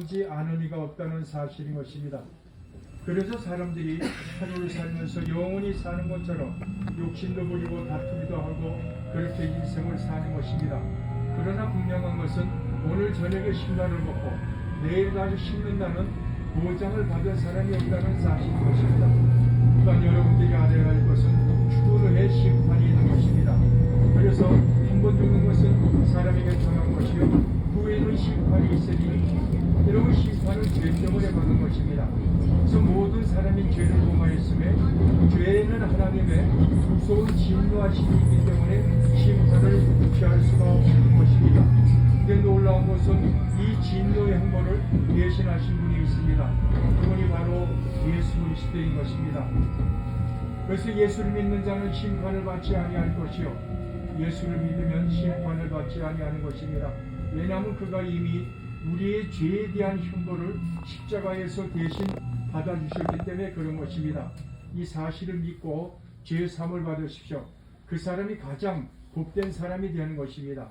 지 아는 이가 없다는 사실인 것입니다. 그래서 사람들이 하루를 살면서 영원히 사는 것처럼 욕심도 부리고 다투기도 하고 그렇게 인생을 사는 것입니다. 그러나 분명한 것은 오늘 저녁에 신발을 벗고 내일 다시 신는다는 보장을 받은 사람이 없다는 사실인 것입니다. 또한 여러분들이 알아야 할 것은 후에 심판이 있는 것입니다. 그래서 한 번 죽는 것은 사람에게 정한 것이요 후에는 심판이 있으니 이런 심판은 죄 때문에 받은 것입니다. 그래서 모든 사람이 죄를 범하였음에 죄는 하나님의 무서운 진노하심이 있기 때문에 심판을 피할 수가 없는 것입니다. 근데 놀라운 것은 이 진노의 행보를 대신하신 분이 있습니다. 그분이 바로 예수 그리스도인 것입니다. 그래서 예수를 믿는 자는 심판을 받지 아니할 것이요 예수를 믿으면 심판을 받지 아니하는 것입니다. 왜냐하면 그가 이미 우리의 죄에 대한 흉보를 십자가에서 대신 받아주셨기 때문에 그런 것입니다. 이 사실을 믿고 죄 사함을 받으십시오. 그 사람이 가장 복된 사람이 되는 것입니다.